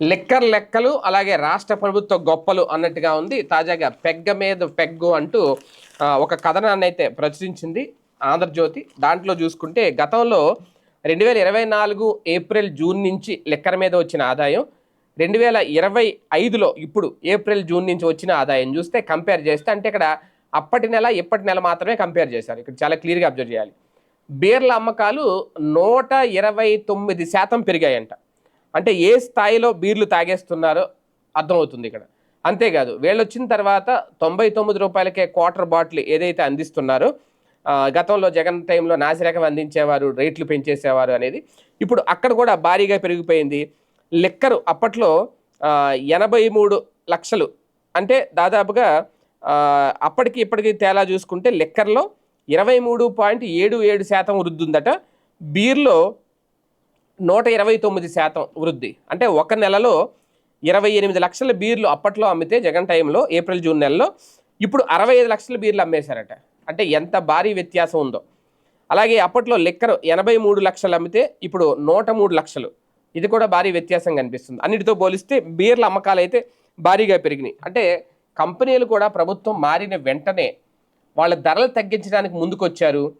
Liquor లెక్కలు అలాగే రాష్ట్ర ప్రభుత్వ గొప్పలు అన్నట్టుగా ఉంది. తాజాగా పెగ్గ మీద పెగ్గు అంటూ ఒక కథనాన్ని అయితే ప్రచురించింది ఆంధ్రజ్యోతి. దాంట్లో చూసుకుంటే గతంలో రెండు వేల ఇరవై నాలుగు ఏప్రిల్ జూన్ నుంచి లెక్కర మీద వచ్చిన ఆదాయం రెండు వేల ఇరవై ఐదులో ఇప్పుడు ఏప్రిల్ జూన్ నుంచి వచ్చిన ఆదాయం చూస్తే కంపేర్ చేస్తే అంటే ఇక్కడ అప్పటి నెల ఇప్పటి నెల మాత్రమే కంపేర్ చేశారు. ఇక్కడ చాలా క్లియర్గా అబ్జర్వ్ చేయాలి. బీర్ల అమ్మకాలు నూట ఇరవై తొమ్మిది శాతం పెరిగాయంట. అంటే ఏ స్థాయిలో బీర్లు తాగేస్తున్నారో అర్థమవుతుంది ఇక్కడ. అంతేకాదు వీళ్ళు వచ్చిన తర్వాత తొంభై తొమ్మిది రూపాయలకే క్వార్టర్ బాటిల్ ఏదైతే అందిస్తున్నారో గతంలో జగన్ టైంలో నాసిరకం అందించేవారు రేట్లు పెంచేసేవారు అనేది. ఇప్పుడు అక్కడ కూడా భారీగా పెరిగిపోయింది. లెక్కరు అప్పట్లో ఎనభై మూడు లక్షలు. అంటే దాదాపుగా అప్పటికి ఇప్పటికి తేలా చూసుకుంటే లెక్కర్లో ఇరవై మూడు పాయింట్ ఏడు ఏడు శాతం వృద్ధి ఉందట బీర్లో నూట ఇరవై తొమ్మిది శాతం వృద్ధి. అంటే ఒక నెలలో ఇరవై ఎనిమిది లక్షల బీర్లు అప్పట్లో అమ్మితే జగన్ టైంలో ఏప్రిల్ జూన్ నెలలో ఇప్పుడు అరవై ఐదు లక్షల బీర్లు అమ్మేశారట. అంటే ఎంత భారీ వ్యత్యాసం ఉందో. అలాగే అప్పట్లో లెక్కరు ఎనభై మూడు లక్షలు అమ్మితే ఇప్పుడు నూట మూడు లక్షలు. ఇది కూడా భారీ వ్యత్యాసం కనిపిస్తుంది. అన్నిటితో పోలిస్తే బీర్ల అమ్మకాలు అయితే భారీగా పెరిగినాయి. అంటే కంపెనీలు కూడా ప్రభుత్వం మారిన వెంటనే వాళ్ళ ధరలు తగ్గించడానికి ముందుకొచ్చారు.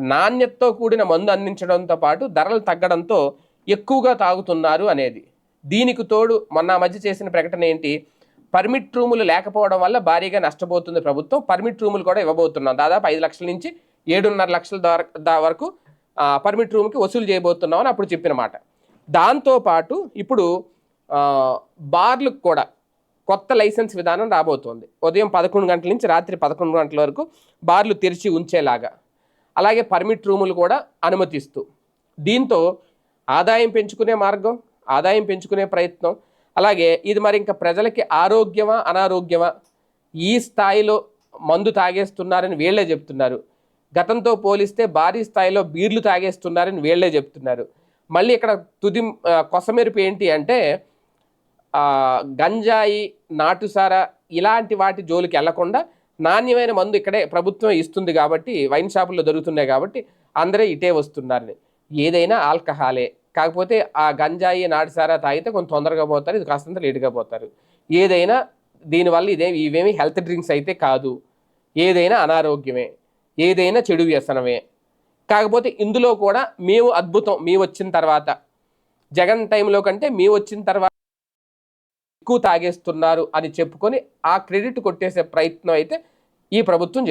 నాణ్యతతో కూడిన మందు అందించడంతో పాటు ధరలు తగ్గడంతో ఎక్కువగా తాగుతున్నారు అనేది. దీనికి తోడు మొన్న మధ్య చేసిన ప్రకటన ఏంటి? పర్మిట్ రూములు లేకపోవడం వల్ల భారీగా నష్టపోతుంది ప్రభుత్వం. పర్మిట్ రూములు కూడా ఇవ్వబోతున్నాం. దాదాపు ఐదు లక్షల నుంచి ఏడున్నర లక్షల దార- దా వరకు పర్మిట్ రూమ్కి వసూలు చేయబోతున్నాం అని అప్పుడు చెప్పిన మాట. దాంతోపాటు ఇప్పుడు బార్లకు కూడా కొత్త లైసెన్స్ విధానం రాబోతోంది. ఉదయం పదకొండు గంటల నుంచి రాత్రి పదకొండు గంటల వరకు బార్లు తెరిచి ఉంచేలాగా. అలాగే పర్మిట్ రూములు కూడా అనుమతిస్తూ. దీంతో ఆదాయం పెంచుకునే మార్గం ఆదాయం పెంచుకునే ప్రయత్నం. అలాగే ఇది మరి ఇంకా ప్రజలకి ఆరోగ్యమా అనారోగ్యమా? ఈ స్థాయిలో మందు తాగేస్తున్నారని వీళ్ళే చెప్తున్నారు. గతంతో పోలిస్తే భారీ స్థాయిలో బీర్లు తాగేస్తున్నారని వీళ్ళే చెప్తున్నారు. మళ్ళీ ఇక్కడ తుది కొసమెరుపు ఏంటి అంటే గంజాయి నాటుసారా ఇలాంటి వాటి జోలికి వెళ్ళకుండా నాణ్యమైన మందు ఇక్కడే ప్రభుత్వం ఇస్తుంది కాబట్టి వైన్ షాపుల్లో దొరుకుతున్నాయి కాబట్టి అందరూ ఇటే వస్తున్నారని. ఏదైనా ఆల్కహాలే. కాకపోతే ఆ గంజాయి నాటిసారా తాగితే కొంత తొందరగా పోతారు ఇది కాస్తంత లేటుగా పోతారు. ఏదైనా దీనివల్ల ఇదే ఇవేమి హెల్త్ డ్రింక్స్ అయితే కాదు. ఏదైనా అనారోగ్యమే. ఏదైనా చెడు వ్యసనమే. కాకపోతే ఇందులో కూడా మేము అద్భుతం. మీ వచ్చిన తర్వాత. జగన్ టైంలో కంటే మీ వచ్చిన తర్వాత ఎక్కువ తాగేస్తున్నారు అని చెప్పుకొని ఆ క్రెడిట్ కొట్టేసే ప్రయత్నం అయితే ఈ ప్రభుత్వం